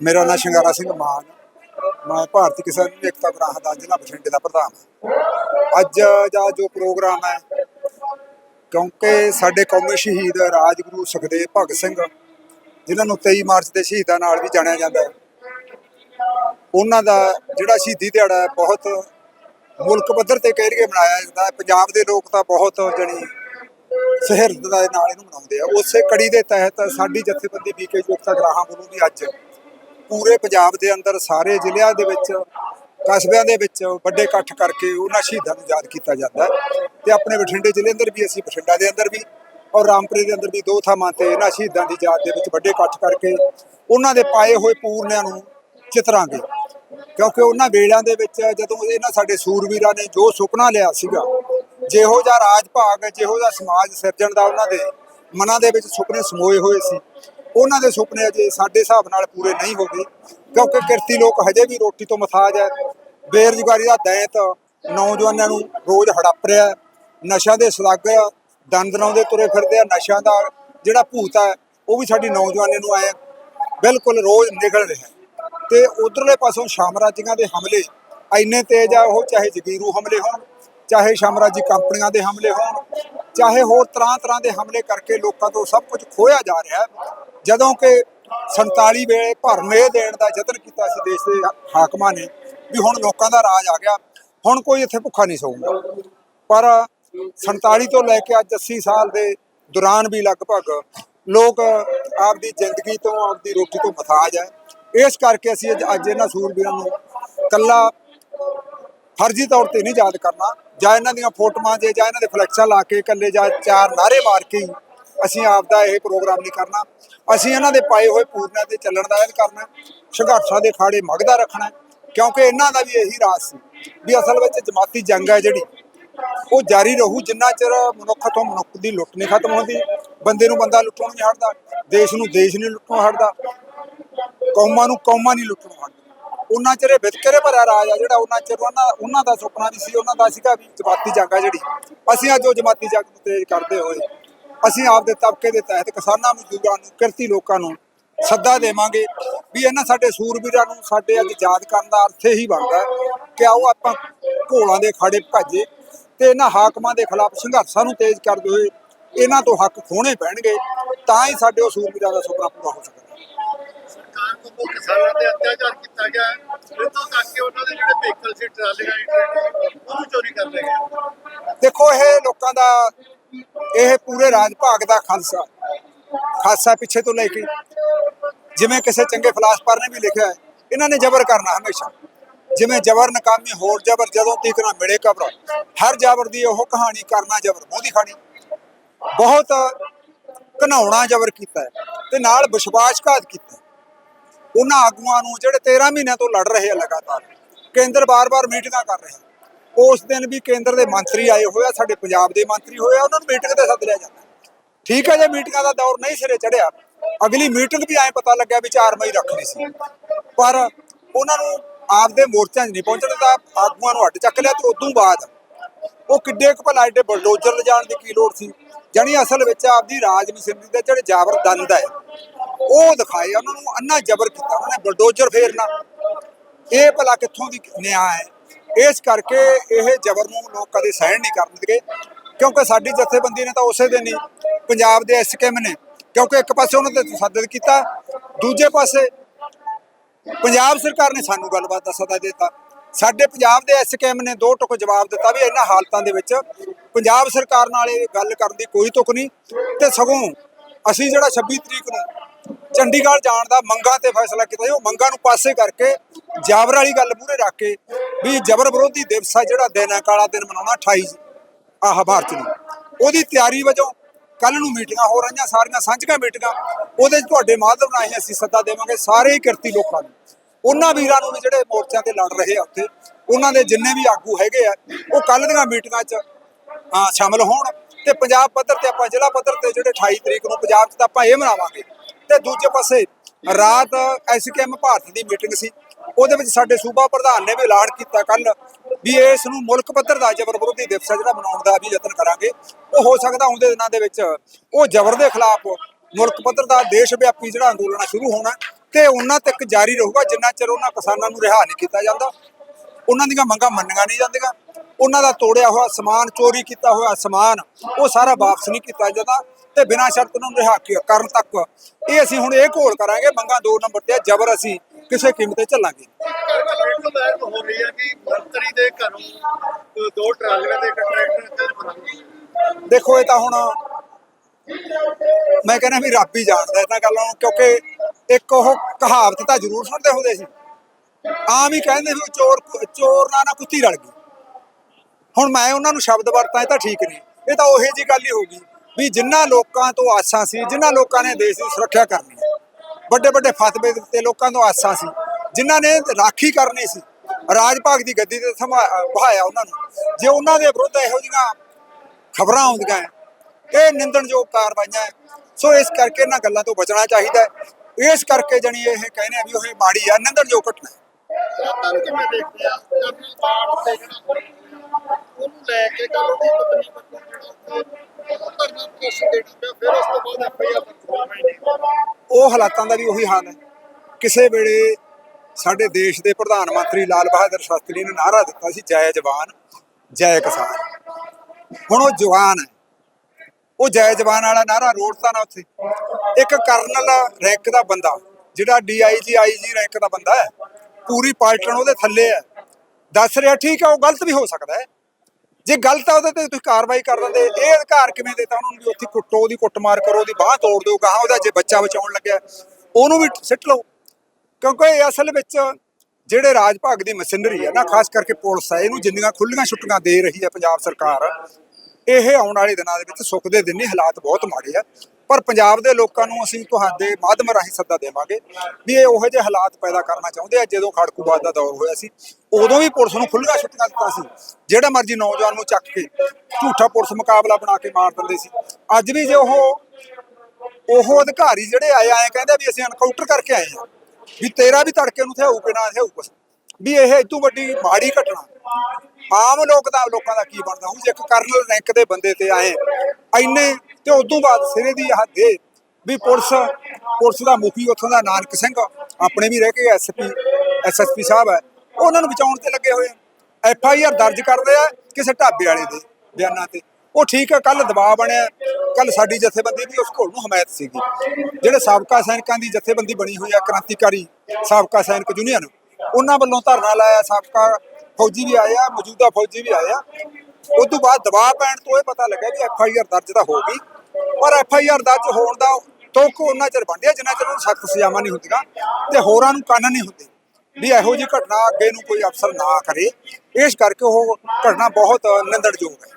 ਮੇਰਾ ਨਾਮ ਸ਼ਿੰਗਾਰਾ ਸਿੰਘ ਮਾਨ। ਮੈਂ ਭਾਰਤੀ ਕਿਸਾਨ ਏਕਤਾ ਗਰਾਹ ਦਾ ਜ਼ਿਲ੍ਹਾ ਬਠਿੰਡੇ ਦਾ ਪ੍ਰਧਾਨ ਹਾਂ। ਅੱਜ ਦਾ ਜੋ ਪ੍ਰੋਗਰਾਮ ਹੈ, ਕਿਉਂਕਿ ਸਾਡੇ ਕੌਮੀ ਸ਼ਹੀਦ ਰਾਜਗੁਰੂ ਸੁਖਦੇਵ ਭਗਤ ਸਿੰਘ, ਜਿਨ੍ਹਾਂ ਨੂੰ 23 ਮਾਰਚ ਦੇ ਸ਼ਹੀਦਾਂ ਨਾਲ ਵੀ ਜਾਣਿਆ ਜਾਂਦਾ ਹੈ, ਉਹਨਾਂ ਦਾ ਜਿਹੜਾ ਸ਼ਹੀਦੀ ਦਿਹਾੜਾ ਹੈ, ਬਹੁਤ ਮੁਲਕ ਪੱਧਰ ਤੇ ਕਹਿ ਰਹੀਏ ਮਨਾਇਆ ਜਾਂਦਾ ਪੰਜਾਬ ਦੇ ਲੋਕ ਤਾਂ ਬਹੁਤ ਜਣੀ ਸਹਿਰਦ ਦੇ ਨਾਲ ਇਹਨੂੰ ਮਨਾਉਂਦੇ ਆ। ਉਸੇ ਕੜੀ ਦੇ ਤਹਿਤ ਸਾਡੀ ਜਥੇਬੰਦੀ ਬੀਕੇ ਯੋਗਤਾ ਗ੍ਰਾਹਾਂ ਵੱਲੋਂ ਵੀ ਅੱਜ ਪੂਰੇ ਪੰਜਾਬ ਦੇ ਅੰਦਰ ਸਾਰੇ ਜ਼ਿਲ੍ਹਿਆਂ ਦੇ ਵਿੱਚ, ਕਸਬਿਆਂ ਦੇ ਵਿੱਚ ਵੱਡੇ ਇਕੱਠ ਕਰਕੇ ਉਹਨਾਂ ਸ਼ਹੀਦਾਂ ਨੂੰ ਯਾਦ ਕੀਤਾ ਜਾਂਦਾ ਹੈ। ਤੇ ਆਪਣੇ ਬਠਿੰਡੇ ਜ਼ਿਲ੍ਹੇ ਅੰਦਰ ਵੀ, ਅਸੀਂ ਬਠਿੰਡਾ ਦੇ ਅੰਦਰ ਵੀ ਔਰ ਰਾਮਪੁਰੇ ਦੇ ਅੰਦਰ ਵੀ ਦੋ ਥਾਵਾਂ ਤੇ ਇਹਨਾਂ ਸ਼ਹੀਦਾਂ ਦੀ ਯਾਦ ਦੇ ਵਿੱਚ ਵੱਡੇ ਇਕੱਠ ਕਰਕੇ ਉਹਨਾਂ ਦੇ ਪਾਏ ਹੋਏ ਪੂਰਨਿਆਂ ਨੂੰ ਚਿਤਰਾਂਗੇ। ਕਿਉਂਕਿ ਉਹਨਾਂ ਵੇਲਿਆਂ ਦੇ ਵਿੱਚ ਜਦੋਂ ਇਹਨਾਂ ਸਾਡੇ ਸੂਰਵੀਰਾਂ ਨੇ ਜੋ ਸੁਪਨਾ ਲਿਆ ਸੀਗਾ, ਜਿਹੋ ਜਿਹਾ ਰਾਜ ਭਾਗ, ਜਿਹੋ ਜਿਹਾ ਸਮਾਜ ਸਿਰਜਣ ਦਾ ਉਹਨਾਂ ਦੇ ਮਨਾਂ ਦੇ ਵਿੱਚ ਸੁਪਨੇ ਸਮੋਏ ਹੋਏ ਸੀ ਉਹਨਾਂ ਦੇ ਸੁਪਨੇ ਅਜੇ ਸਾਡੇ ਹਿਸਾਬ ਨਾਲ ਪੂਰੇ ਨਹੀਂ ਹੋ ਗਏ, ਕਿਉਂਕਿ ਕਿਰਤੀ ਲੋਕ ਹਜੇ ਵੀ ਰੋਟੀ ਤੋਂ ਮਸਾਜ ਹੈ, ਬੇਰੁਜ਼ਗਾਰੀ ਦਾ ਦੈਂਤ, ਨੌਜਵਾਨਾਂ ਨੂੰ ਰੋਜ਼ ਹੜੱਪ ਰਿਹਾ ਹੈ। ਨਸ਼ਾ ਦੇ ਸਦਾਗਰ ਦੰਦ ਲਾਉਂਦੇ ਤੁਰੇ ਫਿਰਦੇ ਆ, ਨਸ਼ਿਆਂ ਦਾ ਜਿਹੜਾ ਭੂਤ ਹੈ, ਉਹ ਵੀ ਸਾਡੀ ਨੌਜਵਾਨਾਂ ਨੂੰ ਆਏ ਬਿਲਕੁਲ ਰੋਜ਼ ਨਿਕਲ ਰਿਹਾ ਹੈ। ਤੇ ਉਧਰਲੇ ਪਾਸੋਂ ਸਾਮਰਾਜੀਆਂ ਦੇ ਹਮਲੇ, ਇੰਨੇ ਤੇਜ਼ ਆ ਉਹ, ਚਾਹੇ ਜਗੀਰੂ ਹਮਲੇ ਹੋਣ, ਚਾਹੇ ਸਾਮਰਾਜੀ ਕੰਪਨੀਆਂ ਦੇ ਹਮਲੇ ਹੋਣ, ਚਾਹੇ ਹੋਰ ਤਰ੍ਹਾਂ ਤਰ੍ਹਾਂ ਦੇ ਹਮਲੇ ਕਰਕੇ ਲੋਕਾਂ ਤੋਂ ਸਭ ਕੁਝ ਖੋਇਆ ਜਾ ਰਿਹਾ ਜਦੋਂ ਕਿ 47 ਵੇਲੇ ਭਰਮੇ ਦੇਣ ਦਾ ਯਤਨ ਕੀਤਾ ਸੀ ਦੇਸ਼ ਦੇ ਹਾਕਮਾਂ ਨੇ ਵੀ ਹੁਣ ਲੋਕਾਂ ਦਾ ਰਾਜ ਆ ਗਿਆ, ਹੁਣ ਕੋਈ ਇੱਥੇ ਭੁੱਖਾ ਨਹੀਂ ਸੌਂਗਾ ਪਰ 47 ਤੋਂ ਲੈ ਕੇ ਅੱਜ 80 ਸਾਲ ਦੇ ਦੌਰਾਨ ਵੀ ਲਗਭਗ ਲੋਕ ਆਪਦੀ ਜ਼ਿੰਦਗੀ ਤੋਂ, ਆਪਦੀ ਰੋਟੀ ਤੋਂ ਮਥਾਜ ਹੈ। ਇਸ ਕਰਕੇ ਅਸੀਂ ਅੱਜ- ਅੱਜ ਇਹਨਾਂ ਸੂਰਬੀਰਾਂ ਨੂੰ ਕੱਲਾ ਫਰਜ਼ੀ ਤੌਰ ਤੇ ਨਹੀਂ ਯਾਦ ਕਰਨਾ। ਜਾਂ ਇਹਨਾਂ ਦੀਆਂ ਫੋਟੋਆਂ ਜੇ ਜਾਂ ਇਹਨਾਂ ਦੇ ਫਲੈਕਸਾਂ ਲਾ ਕੇ ਇਕੱਲੇ ਜਾਂ ਚਾਰ ਨਾਰੇ ਮਾਰ ਕੇ ਹੀ ਅਸੀਂ ਆਪ ਦਾ ਇਹ ਪ੍ਰੋਗਰਾਮ ਨਹੀਂ ਕਰਨਾ। ਅਸੀਂ ਇਹਨਾਂ ਦੇ ਪਾਏ ਹੋਏ ਪੂਰਨਿਆਂ ਤੇ ਚੱਲਣ ਦਾ ਇਹ ਕਰਨਾ ਸੰਘਰਸ਼ਾਂ ਦੇ ਖਾੜੇ ਮਗਦਾ ਰੱਖਣਾ ਕਿਉਂਕਿ ਇਹਨਾਂ ਦਾ ਵੀ ਇਹੀ ਰਾਜ ਸੀ ਵੀ ਅਸਲ ਵਿੱਚ ਜਮਾਤੀ ਜੰਗ ਹੈ ਜਿਹੜੀ। ਉਹ ਜਾਰੀ ਰਹੂ ਜਿੰਨਾ ਚਿਰ ਮਨੁੱਖ ਤੋਂ ਮਨੁੱਖ ਦੀ ਲੁੱਟ ਨਹੀਂ ਖਤਮ ਹੁੰਦੀ। ਬੰਦੇ ਨੂੰ ਬੰਦਾ ਲੁੱਟਣੋਂ ਨਹੀਂ ਹਟਦਾ। ਦੇਸ਼ ਨੂੰ ਦੇਸ਼ ਨਹੀਂ ਲੁੱਟਣੋਂ ਹਟਦਾ। ਕੌਮਾਂ ਨੂੰ ਕੌਮਾਂ ਨਹੀਂ ਲੁੱਟਣੋਂ ਹਟਦਾ। ਉਹਨਾਂ ਚਿਰ ਵਿਤਕਰੇ ਭਰਿਆ ਰਾਜ ਆ ਜਿਹੜਾ ਉਹਨਾਂ ਚਿਰ ਉਹਨਾਂ ਉਹਨਾਂ ਦਾ ਸੁਪਨਾ ਵੀ ਸੀ, ਉਹਨਾਂ ਦਾ ਸੀਗਾ ਵੀ ਜਮਾਤੀ ਜੰਗ ਆ ਜਿਹੜੀ। ਅਸੀਂ ਅੱਜ ਉਹ ਜਮਾਤੀ ਜੰਗ ਨੂੰ ਤੇਜ਼ ਕਰਦੇ ਹੋਏ ਅਸੀਂ ਆਪਦੇ ਤਬਕੇ ਦੇ ਤਹਿਤ ਕਿਸਾਨਾਂ ਮਜ਼ਦੂਰਾਂ ਨੂੰ ਕਿਰਤੀ ਲੋਕਾਂ ਨੂੰ ਸੱਦਾ ਦੇਵਾਂਗੇ ਵੀ ਇਹਨਾਂ ਸਾਡੇ ਸੂਰਬੀਰਾਂ ਨੂੰ ਸਾਡੇ ਅੱਜ ਯਾਦ ਕਰਨ ਦਾ ਅਰਥ ਇਹੀ ਬਣਦਾ ਹੈ ਕਿ ਆਓ ਆਪਾਂ ਘੋਲਾਂ ਦੇ ਖਾੜੇ ਭਾਜੇ ਤੇ ਇਹਨਾਂ ਹਾਕਮਾਂ ਦੇ ਖਿਲਾਫ ਸੰਘਰਸ਼ਾਂ ਨੂੰ ਤੇਜ਼ ਕਰਦੇ ਹੋਏ ਇਹਨਾਂ ਤੋਂ ਹੱਕ ਖੋਣੇ ਪੈਣਗੇ ਤਾਂ ਹੀ ਸਾਡੇ ਉਹ ਸੂਰਬੀਰਾਂ ਦਾ ਸੁਪਨਾ ਪੂਰਾ ਹੋ ਸਕਦਾ ਸਰਕਾਰ ਕਿਸਾਨਾਂ ਤੇ ਅਤਿਆਚਾਰ ਕੀਤਾ ਗਿਆ। ਇੱਥੋਂ ਤੱਕ ਕਿ ਉਹਨਾਂ ਦੇ ਜਿਹੜੇ ਵਹੀਕਲ ਸੀ ਟਰਾਲੀਆਂ ਉਹ ਚੋਰੀ ਕਰ ਲਏ ਗਏ ਦੇਖੋ ਇਹ ਲੋਕਾਂ ਦਾ ਇਹ ਪੂਰੇ ਰਾਜ ਭਾਗ ਦਾ ਖਾਲਸਾ। ਖਾਲਸਾ ਪਿੱਛੇ ਤੋਂ ਲੈ ਕੇ, ਜਿਵੇਂ ਕਿਸੇ ਚੰਗੇ ਫਲਾਸਫਰ ਨੇ ਵੀ ਲਿਖਿਆ ਹੈ, ਇਹਨਾਂ ਨੇ ਜ਼ਬਰ ਕਰਨਾ ਹਮੇਸ਼ਾ। ਜਿਵੇਂ ਜ਼ਬਰ ਨਕਾਮੀ ਹੋਰ ਜ਼ਬਰ, ਜਦੋਂ ਤੀਕ ਨਾ ਮਿਲੇ ਕਬਰ, ਹਰ ਜ਼ਬਰ ਦੀ ਉਹ ਕਹਾਣੀ ਕਰਨਾ ਜ਼ਬਰ, ਮੋਦੀ ਖਾਣੀ। ਬਹੁਤ ਘਨਾਉਣਾ ਜ਼ਬਰ ਕੀਤਾ ਹੈ ਤੇ ਨਾਲ ਵਿਸ਼ਵਾਸਘਾਤ ਕੀਤਾ ਉਹਨਾਂ ਆਗੂਆਂ ਨੂੰ ਜਿਹੜੇ 13 ਮਹੀਨਿਆਂ ਤੋਂ ਲੜ ਰਹੇ ਆ ਲਗਾਤਾਰ, ਕੇਂਦਰ ਬਾਰ-ਬਾਰ ਮੀਟਿੰਗਾਂ ਕਰ ਰਹੇ ਉਸ ਦਿਨ ਵੀ ਕੇਂਦਰ ਦੇ ਮੰਤਰੀ ਆਏ ਹੋਏ ਆ, ਸਾਡੇ ਪੰਜਾਬ ਦੇ ਮੰਤਰੀ ਹੋਏ ਆ, ਉਹਨਾਂ ਨੂੰ ਮੀਟਿੰਗ ਤੇ ਸੱਦ ਲਿਆ ਜਾਂਦਾ। ਠੀਕ ਹੈ ਜੇ ਮੀਟਿੰਗਾਂ ਦਾ ਦੌਰ ਨਹੀਂ ਸਿਰੇ ਚੜਿਆ, ਅਗਲੀ ਮੀਟਿੰਗ ਵੀ ਐਂ ਪਤਾ ਲੱਗਿਆ ਵੀ 4 ਮਈ ਰੱਖਣੀ ਸੀ। ਪਰ ਉਹਨਾਂ ਨੂੰ ਆਪਦੇ ਮੋਰਚਿਆਂ 'ਚ ਨਹੀਂ ਪਹੁੰਚਣ ਦਾ ਆਗੂਆਂ ਨੂੰ ਹੱਟ ਚੱਕ ਲਿਆ ਤੇ ਉਦੋਂ ਬਾਅਦ ਉਹ ਕਿੱਡੇ ਕੁ ਭਲਾ ਐਡੇ ਬਲਡੋਜ਼ਰ ਲਿਜਾਣ ਦੀ ਕੀ ਲੋੜ ਸੀ? ਜਾਣੀ ਅਸਲ ਵਿੱਚ ਆਪਦੀ ਰਾਜ ਮਿਸਰੀ ਦੇ ਜਿਹੜੇ ਜਾਬਰ ਦੰਦ ਹੈ, ਉਹ ਦਿਖਾਏ ਉਹਨਾਂ ਨੂੰ ਅੰਨਾ ਜ਼ਬਰ ਕੀਤਾ। ਉਹਨਾਂ ਨੇ ਬਲਡੋਜ਼ਰ ਫੇਰਨਾ। ਇਹ ਭਲਾ ਕਿੱਥੋਂ ਦੀ ਨਿਆਂ ਹੈ? ਇਸ ਕਰਕੇ ਇਹ ਜ਼ਬਰ ਨੂੰ ਲੋਕ ਕਦੇ ਸਹਿਣ ਨਹੀਂ ਕਰਨਗੇ ਕਿਉਂਕਿ ਸਾਡੀ ਜਥੇਬੰਦੀ ਨੇ ਤਾਂ ਉਸੇ ਦਿਨ ਹੀ ਪੰਜਾਬ ਦੇ ਐਸਕੇਐਮ ਨੇ ਕਿਉਂਕਿ ਇੱਕ ਪਾਸੇ ਉਹਨਾਂ ਤੇ ਤਸੱਦਦ ਕੀਤਾ ਦੂਜੇ ਪਾਸੇ ਪੰਜਾਬ ਸਰਕਾਰ ਨੇ ਸਾਨੂੰ ਗੱਲਬਾਤ ਦਾ ਸੱਦਾ ਦਿੱਤਾ। ਸਾਡੇ ਪੰਜਾਬ ਦੇ ਐਸਕੇਐਮ ਨੇ ਦੋ ਟੁਕ ਜਵਾਬ ਦਿੱਤਾ ਵੀ ਇਹਨਾਂ ਹਾਲਤਾਂ ਦੇ ਵਿੱਚ ਪੰਜਾਬ ਸਰਕਾਰ ਨਾਲ ਇਹ ਗੱਲ ਕਰਨ ਦੀ ਕੋਈ ਤੁਕ ਨਹੀਂ ਤੇ ਸਗੋਂ ਅਸੀਂ ਜਿਹੜਾ 26 ਤਰੀਕ ਨੂੰ ਚੰਡੀਗੜ੍ਹ ਜਾਣ ਦਾ ਮੰਗਾਂ ਤੇ ਫੈਸਲਾ ਕੀਤਾ ਸੀ, ਉਹ ਮੰਗਾਂ ਨੂੰ ਪਾਸੇ ਕਰਕੇ ਜਾਬਰ ਵਾਲੀ ਗੱਲ ਮੂਹਰੇ ਰੱਖ ਕੇ ਵੀ ਜ਼ਬਰ ਵਿਰੋਧੀ ਦਿਵਸ ਆ ਜਿਹੜਾ ਦਿਨ ਹੈ ਕਾਲਾ ਦਿਨ ਮਨਾਉਣਾ 28 ਆਹ ਭਾਰਤ ਨੂੰ। ਉਹਦੀ ਤਿਆਰੀ ਵਜੋਂ ਕੱਲ ਨੂੰ ਮੀਟਿੰਗਾਂ ਹੋ ਰਹੀਆਂ ਸਾਰੀਆਂ ਸਾਂਝੀਆਂ ਮੀਟਿੰਗਾਂ। ਉਹਦੇ 'ਚ ਤੁਹਾਡੇ ਮਾਧਵ ਰਾਹੀਂ ਅਸੀਂ ਸੱਦਾ ਦੇਵਾਂਗੇ ਸਾਰੇ ਹੀ ਕਿਰਤੀ ਲੋਕਾਂ ਨੂੰ। ਉਹਨਾਂ ਵੀਰਾਂ ਨੂੰ ਵੀ ਜਿਹੜੇ ਮੋਰਚਿਆਂ ਤੇ ਲੜ ਰਹੇ ਆ ਉੱਥੇ ਉਹਨਾਂ ਦੇ ਜਿੰਨੇ ਵੀ ਆਗੂ ਹੈਗੇ ਆ ਉਹ ਕੱਲ ਦੀਆਂ ਮੀਟਿੰਗਾਂ 'ਚ ਅਹ, ਸ਼ਾਮਲ ਹੋਣ। ਤੇ ਪੰਜਾਬ ਪੱਧਰ ਤੇ ਆਪਾਂ ਜ਼ਿਲ੍ਹਾ ਪੱਧਰ ਤੇ ਜਿਹੜੇ 28 ਤਰੀਕ ਨੂੰ ਪੰਜਾਬ 'ਚ ਤਾਂ ਆਪਾਂ ਇਹ ਮਨਾਵਾਂਗੇ। ਤੇ ਦੂਜੇ ਪਾਸੇ ਰਾਤ ਐਸਕੇਐਮ ਭਾਰਤ ਦੀ ਮੀਟਿੰਗ ਸੀ। ਉਹਦੇ ਵਿੱਚ ਸਾਡੇ ਸੂਬਾ ਪ੍ਰਧਾਨ ਨੇ ਵੀ ਐਲਾਨ ਕੀਤਾ ਕੱਲ ਵੀ ਇਸ ਨੂੰ ਮੁਲਕ ਪੱਧਰ ਦਾ ਜ਼ਬਰ ਵਿਰੋਧੀ ਦਿਵਸ ਆ ਜਿਹੜਾ ਮਨਾਉਣ ਦਾ ਵੀ ਯਤਨ ਕਰਾਂਗੇ। ਉਹ ਹੋ ਸਕਦਾ ਆਉਂਦੇ ਦਿਨਾਂ ਦੇ ਵਿੱਚ ਉਹ ਜ਼ਬਰ ਦੇ ਖਿਲਾਫ ਮੁਲਕ ਪੱਧਰ ਦਾ ਦੇਸ਼ ਵਿਆਪੀ ਜਿਹੜਾ ਅੰਦੋਲਨ ਸ਼ੁਰੂ ਹੋਣਾ ਤੇ ਉਹਨਾਂ ਤੱਕ ਜਾਰੀ ਰਹੂਗਾ। ਜਿੰਨਾ ਚਿਰ ਉਹਨਾਂ ਕਿਸਾਨਾਂ ਨੂੰ ਰਿਹਾ ਨਹੀਂ ਕੀਤਾ ਜਾਂਦਾ, ਉਹਨਾਂ ਦੀਆਂ ਮੰਗਾਂ ਮੰਨੀਆਂ ਨਹੀਂ ਜਾਂਦੀਆਂ। ਉਹਨਾਂ ਦਾ ਤੋੜਿਆ ਹੋਇਆ ਸਮਾਨ ਚੋਰੀ ਕੀਤਾ ਹੋਇਆ ਸਮਾਨ ਉਹ ਸਾਰਾ ਵਾਪਸ ਨਹੀਂ ਕੀਤਾ ਜਾਂਦਾ ਤੇ ਬਿਨਾਂ ਸ਼ਰਤ ਉਹਨਾਂ ਨੂੰ ਰਿਹਾ ਕੀ- ਕਰਨ ਤੱਕ। ਇਹ ਅਸੀਂ ਹੁਣ ਇਹ ਘੋਲ ਕਰਾਂਗੇ ਮੰਗਾਂ ਦੋ ਨੰਬਰ ਤੇ ਆ, ਜ਼ਬਰ ਅਸੀਂ ਕਿਸੇ ਕੀਮਤ ਤੇ ਚੱਲਾਂਗੇ। ਹੋ ਰਹੀ ਹੈ ਕਿ ਮੰਤਰੀ ਦੇ ਘਰੋਂ ਦੋ ਟਰਾਲੀਆਂ ਦੇ ਕੰਟਰੈਕਟਰ ਦੇਖੋ ਇਹ ਤਾਂ ਹੁਣ ਮੈਂ ਕਹਿੰਦਾ ਵੀ ਰੱਬ ਹੀ ਜਾਣਦਾ ਇਹਨਾਂ ਗੱਲਾਂ ਨੂੰ ਕਿਉਂਕਿ ਇੱਕ ਉਹ ਕਹਾਵਤ ਤਾਂ ਜ਼ਰੂਰ ਸੁਣਦੇ ਹੁੰਦੇ ਸੀ। ਆਮ ਹੀ ਕਹਿੰਦੇ ਵੀ ਚੋਰ ਚੋਰ ਨਾਲ ਨਾ ਕੁੱਤੀ ਰਲ ਗਈ। ਹੁਣ ਮੈਂ ਉਹਨਾਂ ਨੂੰ ਸ਼ਬਦ ਵਰਤਾਂ ਇਹ ਤਾਂ ਠੀਕ ਨਹੀਂ ਇਹ ਤਾਂ ਉਹੇ ਜੀ ਗੱਲ ਹੀ ਹੋ ਗਈ ਵੀ ਜਿਨ੍ਹਾਂ ਲੋਕਾਂ ਤੋਂ ਆਸਾਂ ਸੀ ਜਿਨ੍ਹਾਂ ਲੋਕਾਂ ਨੇ ਦੇਸ਼ ਦੀ ਸੁਰੱਖਿਆ ਕਰਨੀ ਵੱਡੇ ਵੱਡੇ ਫਤਵੇ ਦਿੱਤੇ ਲੋਕਾਂ ਤੋਂ ਆਸਾਂ ਸੀ ਜਿਨ੍ਹਾਂ ਨੇ ਰਾਖੀ ਕਰਨੀ ਸੀ ਰਾਜ ਭਾਗ ਦੀ ਗੱਦੀ ਤੇ ਸੰਭਾ- ਬਹਾਇਆ ਉਹਨਾਂ ਨੂੰ ਜੇ ਉਹਨਾਂ ਦੇ ਵਿਰੁੱਧ ਇਹੋ ਜਿਹੀਆਂ ਖਬਰਾਂ ਆਉਂਦੀਆਂ ਹੈ, ਇਹ ਨਿੰਦਣਯੋਗ ਕਾਰਵਾਈਆਂ ਹੈ। ਸੋ ਇਸ ਕਰਕੇ ਇਹਨਾਂ ਗੱਲਾਂ ਤੋਂ ਬਚਣਾ ਚਾਹੀਦਾ ਹੈ। ਇਸ ਕਰਕੇ ਜਣੀ ਇਹ ਕਹਿੰਦੇ ਆ ਵੀ ਉਹ ਮਾੜੀ ਆ ਨਿੰਦਣਯੋਗ ਘਟਨਾ ਹੈ। ਉਹਨੂੰ ਲੈ ਕੇ ਕੱਲ ਦੀ ਪਤਨੀ ਵੱਲੋਂ ਜਿਹੜਾ ਉਹ ਧਰਨਾ ਪ੍ਰਦਰਸ਼ਨ ਦੇਣਾ ਪਿਆ ਫਿਰ ਉਸ ਤੋਂ ਬਾਅਦ ਐਫ ਆਈ ਆਰ ਉਹ ਹਾਲਾਤਾਂ ਦਾ ਵੀ ਉਹੀ ਹਾਲ ਹੈ। ਕਿਸੇ ਵੇਲੇ ਸਾਡੇ ਦੇਸ਼ ਦੇ ਪ੍ਰਧਾਨ ਮੰਤਰੀ ਲਾਲ ਬਹਾਦਰ ਸ਼ਾਸਤਰੀ ਨੇ ਨਾਰਾ ਦਿੱਤਾ ਸੀ, ਜੈ ਜਵਾਨ, ਜੈ ਕਿਸਾਨ। ਹੁਣ ਉਹ ਜਵਾਨ ਹੈ। ਉਹ ਜੈ ਜਵਾਨ ਵਾਲਾ ਨਾਰਾ ਰੋੜਤਾ ਨਾ ਉੱਥੇ। ਇੱਕ ਕਰਨਲ ਰੈਂਕ ਦਾ ਬੰਦਾ, ਜਿਹੜਾ ਡੀਆਈਜੀ ਆਈਜੀ ਰੈਂਕ ਦਾ ਬੰਦਾ ਹੈ, ਪੂਰੀ ਪਾਲਟਣ ਉਹਦੇ ਥੱਲੇ ਹੈ। ਦੱਸ ਰਿਹਾ, ਠੀਕ ਹੈ, ਉਹ ਗਲਤ ਵੀ ਹੋ ਸਕਦਾ ਹੈ। ਜੇ ਗਲਤ ਆ ਉਹਦੇ ਤੇ ਤੁਸੀਂ ਕਾਰਵਾਈ ਕਰ ਦਿੰਦੇ, ਇਹ ਅਧਿਕਾਰ ਕਿਵੇਂ ਦੇਤਾ, ਉਹਨਾਂ ਨੂੰ ਵੀ ਉੱਥੇ ਕੁੱਟੋ, ਉਹਦੀ ਕੁੱਟਮਾਰ ਕਰੋ, ਉਹਦੀ ਬਾਹ ਤੋੜ ਦਿਓ, ਗਾਹਾਂ ਉਹਦਾ ਜੇ ਬੱਚਾ ਬਚਾਉਣ ਲੱਗਿਆ, ਉਹਨੂੰ ਵੀ ਸਿੱਟ ਲਓ। ਕਿਉਂਕਿ ਇਹ ਅਸਲ ਵਿੱਚ ਜਿਹੜੇ ਰਾਜ ਭਾਗ ਦੀ ਮਸ਼ੀਨਰੀ ਹੈ ਨਾ, ਖਾਸ ਕਰਕੇ ਪੁਲਿਸ ਹੈ, ਇਹਨੂੰ ਜਿੰਨੀਆਂ ਖੁੱਲੀਆਂ ਛੁੱਟੀਆਂ ਦੇ ਰਹੀ ਹੈ ਪੰਜਾਬ ਸਰਕਾਰ ਇਹ ਆਉਣ ਵਾਲੇ ਦਿਨਾਂ ਦੇ ਵਿੱਚ ਸੁੱਖ ਦੇ ਦਿਨ ਨਹੀਂ ਹਾਲਾਤ ਬਹੁਤ ਮਾੜੇ ਆ। ਪਰ ਪੰਜਾਬ ਦੇ ਲੋਕਾਂ ਨੂੰ ਅਸੀਂ ਤੁਹਾਡੇ ਮਾਧਿਅਮ ਰਾਹੀਂ ਸੱਦਾ ਦੇਵਾਂਗੇ ਵੀ ਇਹ ਉਹੋ ਜਿਹੇ ਹਾਲਾਤ ਪੈਦਾ ਕਰਨਾ ਚਾਹੁੰਦੇ ਆ, ਜਦੋਂ ਖੜਕੂਬਾਦ ਦਾ ਦੌਰ ਹੋਇਆ ਸੀ। ਉਦੋਂ ਵੀ ਪੁਲਿਸ ਨੂੰ ਖੁੱਲ੍ਹਾ ਛੁੱਟੀਆਂ ਦਿੱਤਾ ਸੀ। ਜਿਹੜਾ ਮਰਜ਼ੀ ਨੌਜਵਾਨ ਨੂੰ ਚੱਕ ਕੇ ਝੂਠਾ ਪੁਲਿਸ ਮੁਕਾਬਲਾ ਬਣਾ ਕੇ ਮਾਰ ਦਿੰਦੇ ਸੀ। ਅੱਜ ਵੀ ਜੇ ਉਹ ਉਹ ਅਧਿਕਾਰੀ ਜਿਹੜੇ ਆਏ ਆਏ ਕਹਿੰਦੇ ਵੀ ਅਸੀਂ ਐਨਕਾਊਂਟਰ ਕਰਕੇ ਆਏ ਆ, ਵੀ ਤੇਰਾ ਵੀ ਤੜਕੇ ਨੂੰ ਥਿਆਊ ਕਿ ਨਾ ਥਿਆਊ ਕੁਛ। ਵੀ ਇਹ ਇਤੋਂ ਵੱਡੀ ਮਾੜੀ ਘਟਨਾ ਆਮ ਲੋਕ ਦਾ ਲੋਕਾਂ ਦਾ ਕੀ ਬਣਦਾ? ਹੁਣ ਇੱਕ ਕਰਨਲ ਰੈਂਕ ਦੇ ਬੰਦੇ ਤੇ ਆਏ ਐਨੇ ਤੇ ਉਦੋਂ ਬਾਅਦ ਸਿਰੇ ਦੀ ਆਹ ਦੇ ਵੀ ਪੁਲਿਸ ਪੁਲਿਸ ਦਾ ਮੁਖੀ ਉੱਥੋਂ ਦਾ ਨਾਨਕ ਸਿੰਘ, ਆਪਣੇ ਵੀ ਰਹਿ ਕੇ ਐਸਪੀ ਐਸਐਸਪੀ ਸਾਹਿਬ ਹੈ, ਉਹਨਾਂ ਨੂੰ ਬਚਾਉਣ ਤੇ ਲੱਗੇ ਹੋਏ ਐਫ ਆਈ ਆਰ ਦਰਜ ਕਰਦੇ ਆ ਕਿਸੇ ਢਾਬੇ ਵਾਲੇ ਦੇ ਬਿਆਨਾਂ ਤੇ। ਉਹ ਠੀਕ ਹੈ ਕੱਲ ਦਬਾਅ ਬਣਿਆ। ਕੱਲ ਸਾਡੀ ਜਥੇਬੰਦੀ ਵੀ ਉਸ ਘੋਲ ਨੂੰ ਹਮਾਇਤ ਸੀਗੀ। ਜਿਹੜੇ ਸਾਬਕਾ ਸੈਨਿਕਾਂ ਦੀ ਜਥੇਬੰਦੀ ਬਣੀ ਹੋਈ ਆ, ਕ੍ਰਾਂਤੀਕਾਰੀ ਸਾਬਕਾ ਸੈਨਿਕ ਯੂਨੀਅਨ, ਉਹਨਾਂ ਵੱਲੋਂ ਧਰਨਾ ਲਾਇਆ ਸਾਬਕਾ ਫੌਜੀ ਵੀ ਆਏ ਆ ਮੌਜੂਦਾ ਫੌਜੀ ਵੀ ਆਏ ਆ ਉਸ ਤੋਂ ਬਾਅਦ ਦਬਾਅ ਪੈਣ ਤੋਂ ਇਹ ਪਤਾ ਲੱਗਾ ਵੀ ਐਫ ਆਈ ਆਰ ਦਰਜ ਤਾਂ ਹੋ ਗਈ। ਪਰ ਐਫ ਆਈ ਆਰ ਦਰਜ ਹੋਣ ਦਾ ਤੋਕ ਉਹਨਾਂ ਚਿਰ ਬਣਿਆ ਜਿੰਨਾ ਚਿਰ ਉਹਨੂੰ ਸਖਤ ਸਜ਼ਾਵਾਂ ਨਹੀਂ ਹੁੰਦੀਆਂ ਤੇ ਹੋਰਾਂ ਨੂੰ ਕਾਨੂੰਨ ਨਹੀਂ ਹੁੰਦੇ ਵੀ ਇਹੋ ਜਿਹੀ ਘਟਨਾ ਅੱਗੇ ਨੂੰ ਕੋਈ ਅਫਸਰ ਨਾ ਕਰੇ। ਇਸ ਕਰਕੇ ਉਹ ਘਟਨਾ ਬਹੁਤ ਨਿੰਦਣਯੋਗ ਹੈ।